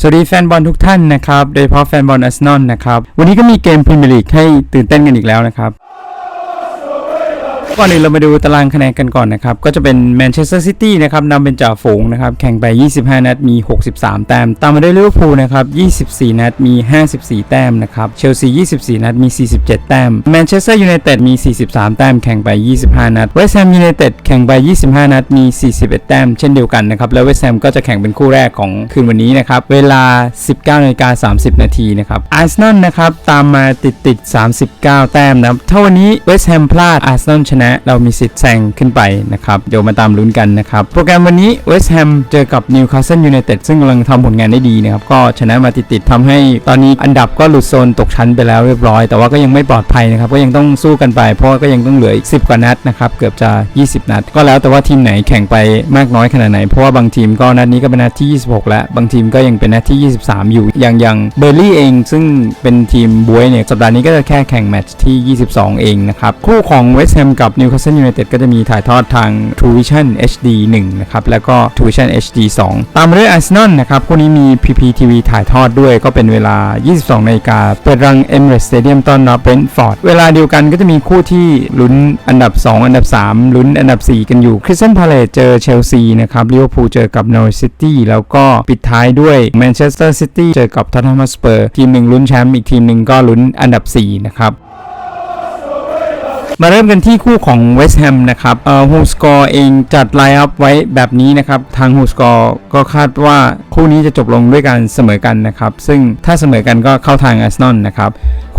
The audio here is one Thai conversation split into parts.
สวัสดีแฟนบอลทุกท่านนะครับ โดยเฉพาะแฟนบอลอาร์เซนอลนะครับ วันนี้ก็มีเกมพรีเมียร์ลีกให้ตื่นเต้นกันอีกแล้วนะครับ ก่อนอื่นเรามาดูตารางคะแนนกันก่อนนะครับ ก็จะเป็นแมนเชสเตอร์ซิตี้นะครับนำเป็นจ่าฝูงนะครับ แข่งไป 25 นัดมี 63 แต้ม ตามมาด้วยลิเวอร์พูลนะครับ 24 นัดมี 54 แต้มนะครับ เชลซี 24 นัดมี 47 แต้ม แมนเชสเตอร์ยูไนเต็ดมี 43 แต้ม แข่งไป 25 นัด เวสต์แฮมยูไนเต็ดแข่งไป 25 นัดมี 41 แต้ม เช่นเดียวกันนะครับ แล้วเวสต์แฮมก็จะแข่งเป็นคู่แรกของคืนวันนี้นะครับ เวลา 19นาฬิกา30 นาทีนะครับอาร์เซนอลนะครับตามมาติดติด 39 แต้มนะถ้าวันนี้เวสต์แฮมพลาดอาร์เซนอลชนะเรามีสิทธิ์แซงขึ้นไปนะครับ เดี๋ยวมาตามลุ้นกันนะครับ โปรแกรมวันนี้เวสต์แฮมเจอกับนิวคาสเซิลยูไนเต็ดซึ่งกำลังทำผลงานได้ดีนะครับ ก็ชนะมาติดๆทำให้ตอนนี้อันดับก็หลุดโซนตกชั้นไปแล้วเรียบร้อย แต่ว่าก็ยังไม่ปลอดภัยนะครับ ก็ยังต้องสู้กันไป เพราะก็ยังต้องเหลืออีก10 กว่านัดนะครับ เกือบจะ 20 นัด ก็แล้วแต่ว่าทีมไหนแข่งไปมากน้อยขนาดไหน เพราะว่าบางทีมก็นัดนี้ก็เป็นนัดที่ 26 แล้ว บางทีมก็ยังเป็นนัดที่ 23 อยู่ อย่างอย่างเบอร์ลี่เอง ซึ่งเป็นทีมบวยเนี่ย สัปดาห์นี้ก็จะแค่แข่งแมตช์ที่ 22 เองนะครับ คู่ของเวสต์แฮมกับนิวคาสเซิลยูไนเต็ดก็จะมีถ่ายทอดทาง True Vision HD 1 นะครับ แล้วก็ True Vision HD 2 ตามด้วยอาร์เซนอลนะครับคู่นี้มี PPTV ถ่ายทอดด้วยก็เป็นเวลา 22นาฬิกาเปิดรัง Emirates Stadium ต้อนรับเบรนท์ฟอร์ด เวลาเดียวกันก็จะมีคู่ที่ลุ้นอันดับ 2 อันดับ 3 ลุ้นอันดับ 4 กันอยู่คริสตันพาเลตเจอเชลซีนะครับลิเวอร์พูลเจอกับนอริซิตี้แล้วก็ปิดท้ายด้วยแมนเชสเตอร์ซิตี้เจอกับทอตแนมสเปอร์ทีมหนึ่งลุ้นแชมป์อีกทีมหนึ่งก็ลุ้นอันดับ 4 นะครับ มาเริ่มกันที่คู่ของเวสต์แฮมนะครับเอ่อฮูสกอร์เองจัดไลน์อัพไว้แบบนี้นะครับทางฮูสกอร์ก็คาดว่าคู่นี้จะจบลงด้วยการเสมอกันนะครับ ซึ่งถ้าเสมอกันก็เข้าทางอาร์เซนอลนะครับ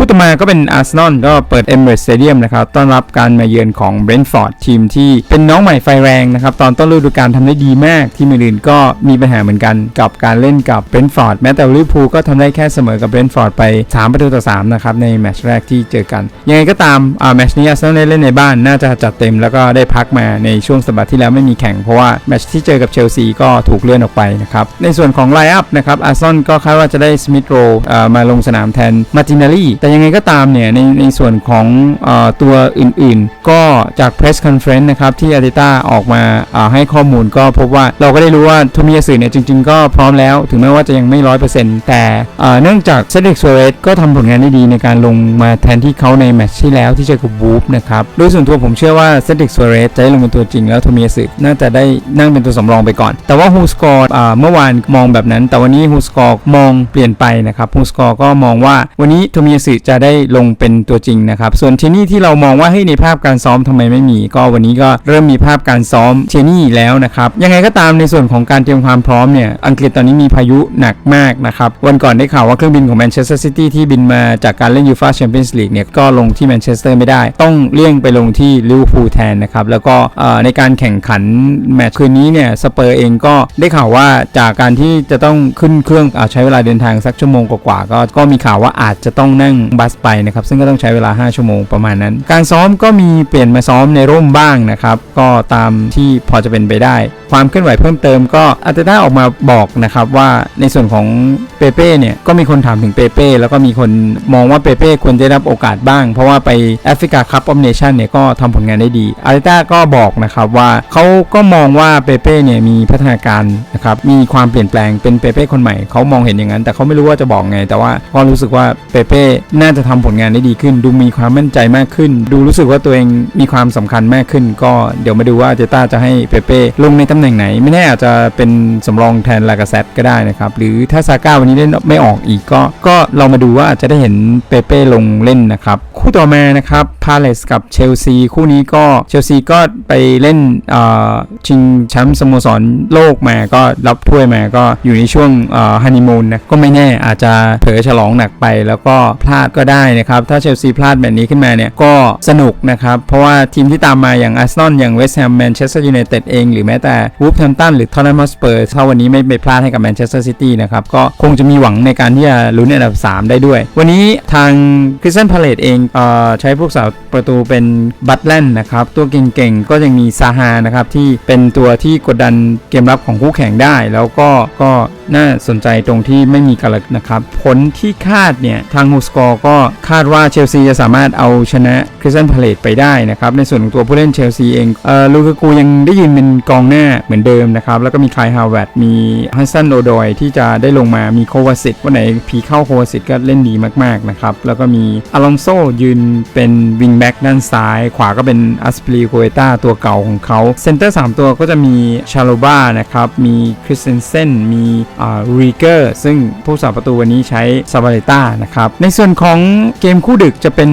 คู่ต่อมาก็เป็นอาร์เซนอลก็เปิด Emirates Stadium นะครับต้อนรับการมาเยือนของเบรนท์ฟอร์ดทีมที่เป็นน้องใหม่ไฟแรงนะครับตอนต้นฤดูกาลทำได้ดีมากทีมอื่นก็มีปัญหาเหมือนกันกับการเล่นกับเบรนท์ฟอร์ดแม้แต่ลิเวอร์พูลก็ทำได้แค่เสมอกับเบรนท์ฟอร์ดไป 3 ประตูต่อ3นะครับในแมตช์แรกที่เจอกัน ยังไงก็ตามอ่าแมตช์นี้อาร์เซนอลได้เล่นในบ้านน่าจะจัดเต็มแล้วก็ได้พักมาในช่วงสัปดาห์ที่แล้วไม่มีแข่งเพราะว่าแมตช์ที่เจอกับเชลซีก็ถูกเลื่อนออกไปนะครับในส่วนของไลน์อัพนะครับอาร์เซนอลก็คาดว่าจะได้สมิธโรมาลงสนามแทนมาตินาลีแต่ยังไงก็ตามเนี่ยในในส่วนของอตัวอื่นๆ ก็จาก Press Conference นะครับที่อาร์เตต้าออกมาาให้ข้อมูลก็พบว่าเราก็ได้รู้ว่าโทมิยาสึเนี่ยจริง ๆ ก็พร้อมแล้ว ถึงแม้ว่าจะยังไม่ร้อยเปอร์เซ็นต์แต่เนื่องจากเซเด็กโซเรสก็ทำผลงานได้ดีในการลงมาแทนที่เขาในแมตช์ที่แล้วที่เจอกับวูฟนะครับโดยส่วนตัวผมเชื่อว่าเซเด็กโซเรสจะได้ลงเป็นตัวจริงแล้วโทมิยาสึน่าจะได้นั่งเป็นตัวสำรองไปก่อน แต่ว่าฮูสกอร์เมื่อวานมองแบบนั้น แต่วันนี้ฮูสกอร์มองเปลี่ยนไปนะครับฮูสกอร์ก็มองว่าวันนี้โทมิยาสึจะได้ลงเป็นตัวจริงนะครับ ส่วนเทนี่ที่เรามองว่าเฮ้ในภาพการซ้อมทำไมไม่มี ก็วันนี้ก็เริ่มมีภาพการซ้อมเทนี่แล้วนะครับยังไงก็ตามในส่วนของการเตรียมความพร้อมเนี่ยอังกฤษตอนนี้มีพายุหนักมากนะครับวันก่อนได้ข่าวว่าเครื่องบินของแมนเชสเตอร์ซิตี้ที่บินมาจากการเล่นยูฟาแชมเปี้ยนส์ลีกเนี่ยก็ลงที่แมนเชสเตอร์ไม่ได้ ต้องเลี่ยงไปลงที่ลิเวอร์พูลแทนนะครับแล้วก็เอ่อในการแข่งขันแมตช์คืนนี้เนี่ยสเปอร์เองก็ได้ข่าวว่าจากการที่จะต้องขึ้นเครื่องอาใช้เวลาเดินทางสักชั่วโมงกว่าก็ก็มีข่าวว่าอาจจะต้องนั่งบัสไปนะครับ ซึ่งก็ต้องใช้เวลา 5 ชั่วโมงประมาณนั้น การซ้อมก็มีเปลี่ยนมาซ้อมในร่มบ้างนะครับ ก็ตามที่พอจะเป็นไปได้ ความเคลื่อนไหวเพิ่มเติมก็อาร์เตต้าออกมาบอกนะครับว่าในส่วนของเปเป้เนี่ยก็มีคนถามถึงเปเป้แล้วก็มีคนมองว่าเปเป้ควรจะได้รับโอกาสบ้าง เพราะว่าไปแอฟริกาคัพออฟเนชั่นเนี่ยก็ทำผลงานได้ดีอาร์เตต้าก็บอกนะครับว่าเขาก็มองว่าเปเป้เนี่ยมีพัฒนาการนะครับมีความเปลี่ยนแปลงเป็นเปเป้คนใหม่เขามองเห็นอย่างนั้น แต่เขาไม่รู้ว่าจะบอกไง แต่ว่าก็รู้สึกว่าเปเป้น่าจะทำผลงานได้ดีขึ้น ดูมีความมั่นใจมากขึ้น ดูรู้สึกว่าตัวเองมีความสำคัญมากขึ้น ก็เดี๋ยวมาดูว่าเจต้าจะให้เปเป้ลงในตำแหน่งไหน ไม่แน่อาจจะเป็นสำรองแทนลากาเซตก็ได้นะครับ หรือถ้าซาก้าวันนี้เล่นไม่ออกอีกก็ก็เรามาดูว่าจะได้เห็นเปเป้ลงเล่นนะครับ คู่ต่อมานะครับาเลสกับเชลซีคู่นี้ก็เชลซีก็ไปเล่นชิงแชมป์สโมสรโลกมาก็รับถ้วยมาก็อยู่ในช่วงฮันนีมูนนะก็ไม่แน่อาจจะเผลอฉลองหนักไปแล้วก็พลาดก็ได้นะครับ ถ้าเชลซีพลาดแบบนี้ขึ้นมาเนี่ยก็สนุกนะครับ เพราะว่าทีมที่ตามมาอย่างอาร์เซนอลอย่างเวสต์แฮมแมนเชสเตอร์ยูไนเต็ดเอง หรือแม้แต่วูฟแฮมตันหรือทอตแนมสเปอร์ถ้าวันนี้ไม่ไปพลาดให้กับแมนเชสเตอร์ซิตี้นะครับ ก็คงจะมีหวังในการที่จะลุ้นอันดับ 3 ได้ด้วย วันนี้ทางคริสตันพาเลตเองเออใช้ผู้สาวประตูเป็นบัตแลนนะครับ ตัวเก่งๆ ก็ยังมีซาฮานะครับ ที่เป็นตัวที่กดดันเกมรับของคู่แข่งได้ แล้วก็ก็ น่าสนใจตรงที่ไม่มีกาลกนะครับ ผลที่คาดเนี่ยทางฮูสกอร์ก็คาดว่าเชลซีจะสามารถเอาชนะคริสตันพาเลตไปได้นะครับในส่วนของตัวผู้เล่นเชลซีเองเออลูกากูยังได้ยืนเป็นกองหน้าเหมือนเดิมนะครับแล้วก็มีคลายฮาวเวิร์ดมีฮัสซันโอดอยที่จะได้ลงมามีโควาสิตวันไหนผีเข้าโควาสิตก็เล่นดีมากๆนะครับแล้วก็มีอลองโซยืนเป็นวิงแบ็กด้านซ้าย ขวาก็เป็นอัสปลีโกเอตาตัวเก่าของเขาเซนเตอร์3ตัวก็จะมีชาโลบ้านะครับมีคริสเซนเซนมีรีเกอร์ซึ่งผู้สาประตูวันนี้ใช้ซาบาเลต้านะครับ ในส่วนของเกมคู่ดึกจะเป็น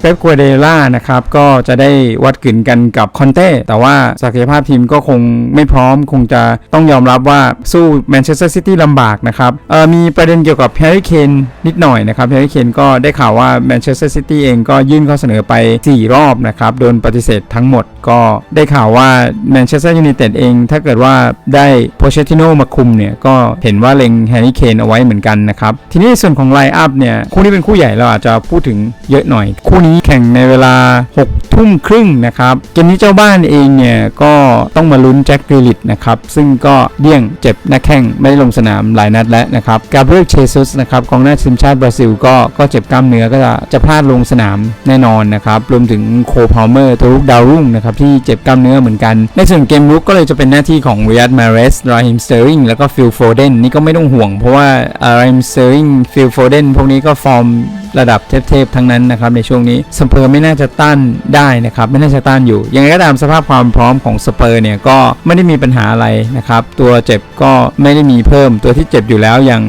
เป๊ปกัวเดล่านะครับ ก็จะได้วัดกึนกันกับคอนเต้แต่ว่าศักยภาพทีมก็คงไม่พร้อมคงจะต้องยอมรับว่าสู้แมนเชสเตอร์ซิตี้ลำบากนะครับมีประเด็นเกี่ยวกับแฮร์รี่เคนนิดหน่อยนะครับแฮร์รี่เคนก็ได้ข่าวว่าแมนเชสเตอร์ซิตี้เองก็ยื่นข้อเสนอไป 4 รอบนะครับ โดนปฏิเสธทั้งหมดก็ได้ข่าวว่าแมนเชสเตอร์ยูไนเต็ดเอง ถ้าเกิดว่าได้โพเชติโนมาคุมเนี่ย ก็เห็นว่าเล็งแฮร์รี่เคนเอาไว้เหมือนกันนะครับ ทีนี้ส่วนของไลน์อัพเนี่ยคู่นี้เป็นคู่ใหญ่เราอาจจะพูดถึงเยอะหน่อย คู่นี้แข่งในเวลา 6 ทุ่มครึ่งนะครับเกมนี้เจ้าบ้านเองเนี่ยก็ต้องมาลุ้นแจ็คกริลิตนะครับซึ่งก็เดี่ยงเจ็บหน้าแข้งไม่ได้ลงสนามหลายนัดแล้วนะครับกาเบรียลเชซุสนะครับกองหน้าทีมชาติบราซิลก็ก็เจ็บกล้ามเนื้อก็จะจะพลาดลงสนามแน่นอนนะครับรวมถึงโคพาวเมอร์ตัวลุกดาวรุ่งนะครับที่เจ็บกล้ามเนื้อเหมือนกัน ในส่วนเกมลุกก็เลยจะเป็นหน้าที่ของเรียดมาเรสราฮิมสเตอริงแล้วก็ฟิลโฟเดนนี่ก็ไม่ต้องห่วง เพราะว่าอะไรมสเตอริงฟิลโฟเดนพวกนี้ก็ฟอร์ม ระดับเทพๆทั้งนั้นนะครับในช่วงนี้สเปอร์ไม่น่าจะต้านได้นะครับไม่น่าจะต้านอยู่ยังไงก็ตามสภาพความพร้อมของสเปอร์เนี่ยก็ไม่ได้มีปัญหาอะไรนะครับตัวเจ็บก็ไม่ได้มีเพิ่มตัวที่เจ็บอยู่แล้วอย่าง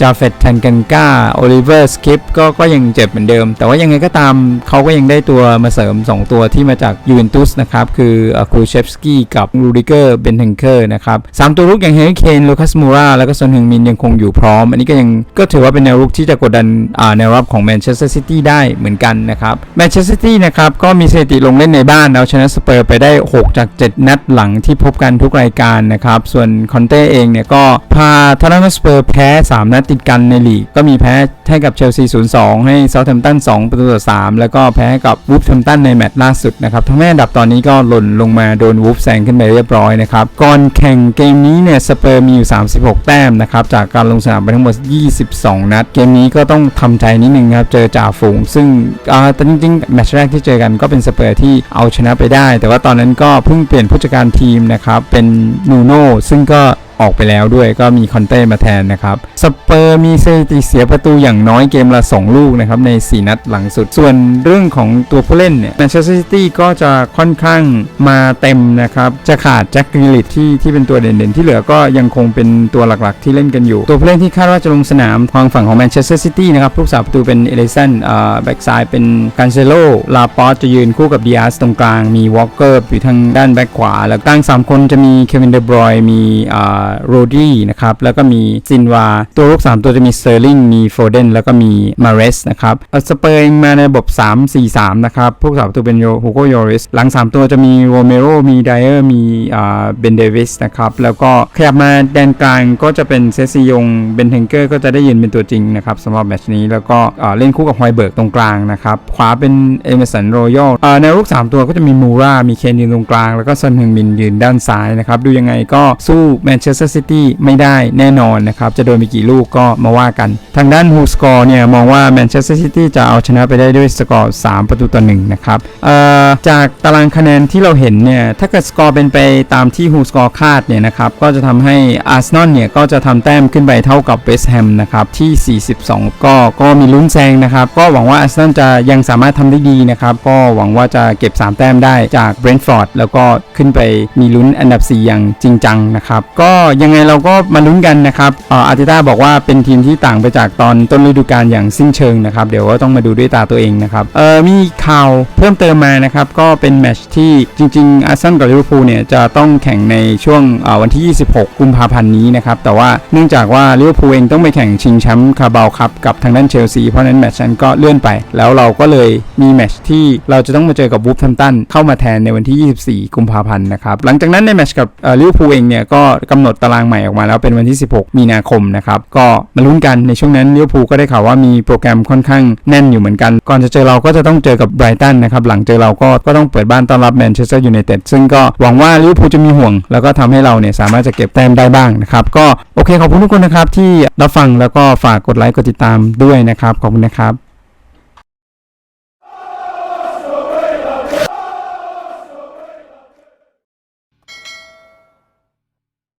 จาเฟตแทนกันกาโอลิเวอร์สคิปก็ก็ยังเจ็บเหมือนเดิม แต่ว่ายังไงก็ตามเขาก็ยังได้ตัวมาเสริม 2 ตัวที่มาจากยูเวนตุสนะครับคือคูเชฟสกี้กับรูดิเกอร์เบนเทนเกอร์นะครับสามตัวรุกอย่างเฮร์รี่เคนลูคัสมูราแล้วก็ซอนฮึงมินยังคงอยู่พร้อม อันนี้ก็ยังก็ถือว่าเป็นแนวรุกที่จะกดดันแนวรับของแมนเชสเตอร์ซิตี้ได้เหมือนกันนะครับแมนเชสเตอร์ซิตี้นะครับก็มีสถิติลงเล่นในบ้านเอาชนะสเปอร์ไปได้ 6 จาก 7 นัดหลังที่พบกันทุกรายการนะครับ ส่วนคอนเต้เองเนี่ยก็พาทาร์นสเปอร์แพ้ 3 นัดติดกันในลีก ก็มีแพ้ให้กับเชลซี 0-2 ให้เซาท์แฮมป์ตัน 2 ประตูต่อ 3 แล้วก็แพ้กับวูฟแฮมป์ตันในแมตช์ล่าสุดนะครับทำให้อันดับตอนนี้ก็หล่นลงมาโดนวูฟแซงขึ้นไปเรียบร้อยนะครับ ก่อนแข่งเกมนี้เนี่ยสเปอร์มีอยู่ 36 แต้มนะครับจากการลงสนามไปทั้งหมด 22 นัด เกมนี้ก็ต้องทำใจนิดนึงครับ เจอจ่าฝูง ซึ่งแต่จริงๆแมตช์แรกที่เจอกันก็เป็นสเปอร์ที่เอาชนะไปได้ แต่ว่าตอนนั้นก็เพิ่งเปลี่ยนผู้จัดการทีมนะครับ เป็นนูโน่ซึ่งก็ ออกไปแล้วด้วยก็มีคอนเต้มาแทนนะครับสเปอร์มีสถิติเสียประตูอย่างน้อยเกมละ 2 ลูกนะครับใน 4 นัดหลังสุด ส่วนเรื่องของตัวผู้เล่นเนี่ยแมนเชสเตอร์ซิตี้ก็จะค่อนข้างมาเต็มนะครับ จะขาดแจ็คกริลิตที่ที่เป็นตัวเด่นๆ ที่เหลือก็ยังคงเป็นตัวหลักๆ ที่เล่นกันอยู่ ตัวผู้เล่นที่คาดว่าจะลงสนามทางฝั่งของแมนเชสเตอร์ซิตี้นะครับผู้สาประตูเป็นเอลิสันอ่าแบ็กซ้ายเป็นการเซโลลาปอสจะยืนคู่กับดิอาสตรงกลางมีวอลเกอร์อยู่ทางด้านแบ็กขวา แล้วกลางสามคนจะมีเควินเดบรอยมีอ่าโรดี้นะครับ แล้วก็มีซินวา ตัวรุก 3 ตัวจะมีเซอร์ลิงมีโฟเดนแล้วก็มีมาเรสนะครับเอาสเปอร์มาในระบบ 3-4-3 นะครับ พวกสามตัวเป็นโฮโกโยริสหลัง 3 ตัวจะมีโรเมโรมีไดเออร์มีอ่าเบนเดวิสนะครับ แล้วก็ขยับมาแดนกลางก็จะเป็นเซซิยงเบนเทนเกอร์ก็จะได้ยืนเป็นตัวจริงนะครับสำหรับแมตช์นี้แล้วก็เล่นคู่กับฮอยเบิร์กตรงกลางนะครับขวาเป็นเอเมสันโรยัลในรุก3 ตัวก็จะมีมูรามีเคนยืนตรงกลาง แล้วก็ซอนฮึงมินยืนด้านซ้ายนะครับ ดูยังไงก็สู้แมนเชสเตอร์ซิตี้ไม่ได้แน่นอนนะครับ จะโดนไปกี่ลูกก็มาว่ากัน ทางด้านฮูสกอร์เนี่ยมองว่าแมนเชสเตอร์ซิตี้จะเอาชนะไปได้ด้วยสกอร์ 3 ประตูต่อ1นะครับเอ่อจากตารางคะแนนที่เราเห็นเนี่ย ถ้าเกิดสกอร์เป็นไปตามที่ฮูสกอร์คาดเนี่ยนะครับ ก็จะทำให้อาร์เซนอลเนี่ยก็จะทำแต้มขึ้นไปเท่ากับเวสต์แฮมนะครับที่ 42 ก็ก็มีลุ้นแซงนะครับ ก็หวังว่าอาร์เซนอลจะยังสามารถทำได้ดีนะครับ ก็หวังว่าจะเก็บ 3 แต้มได้จากเบรนท์ฟอร์ดแล้วก็ขึ้นไปมีลุ้นอันดับ 4 อย่างจริงจังนะครับ ก็ยังไงเราก็มาลุ้นกันนะครับอาร์เตต้าบอกว่าเป็นทีมที่ต่างไปจากตอนต้นฤดูกาลอย่างสิ้นเชิงนะครับเดี๋ยวก็ต้องมาดูด้วยตาตัวเองนะครับเออมีข่าวเพิ่มเติมมานะครับก็เป็นแมตช์ที่จริง ๆอาร์เซนอลกับลิเวอร์พูลเนี่ยจะต้องแข่งในช่วงวันที่ 26 กุมภาพันธ์นี้นะครับแต่ว่าเนื่องจากว่าลิเวอร์พูลเองต้องไปแข่งชิงแชมป์คาร์บาวคัพกับทางด้านเชลซีเพราะนั้นแมตช์นั้นก็เลื่อนไป แล้วเราก็เลยมีแมตช์ที่เราจะต้องมาเจอกับวูฟแฮมตันเข้ามาแทนในวันที่ 24 กุมภาพันธ์นะครับหลังจากนั้นในแมชกับลิเวอร์พูลเองเนี่ยก็กำหนดตารางใหม่ออกมาแล้วเป็นวันที่ 16 มีนาคมนะครับ ก็มาลุ้นกันในช่วงนั้นลิเวอร์พูลก็ได้ข่าวว่ามีโปรแกรมค่อนข้างแน่นอยู่เหมือนกัน ก่อนจะเจอเราก็จะต้องเจอกับไบรตันนะครับ หลังเจอเราก็ก็ต้องเปิดบ้านต้อนรับแมนเชสเตอร์ยูไนเต็ดซึ่งก็หวังว่าลิเวอร์พูลจะมีห่วง แล้วก็ทำให้เราเนี่ยสามารถจะเก็บแต้มได้บ้างนะครับก็โอเคขอบคุณทุกคนนะครับที่รับฟังแล้วก็ฝากกดไลค์กดติดตามด้วยนะครับขอบคุณนะครับ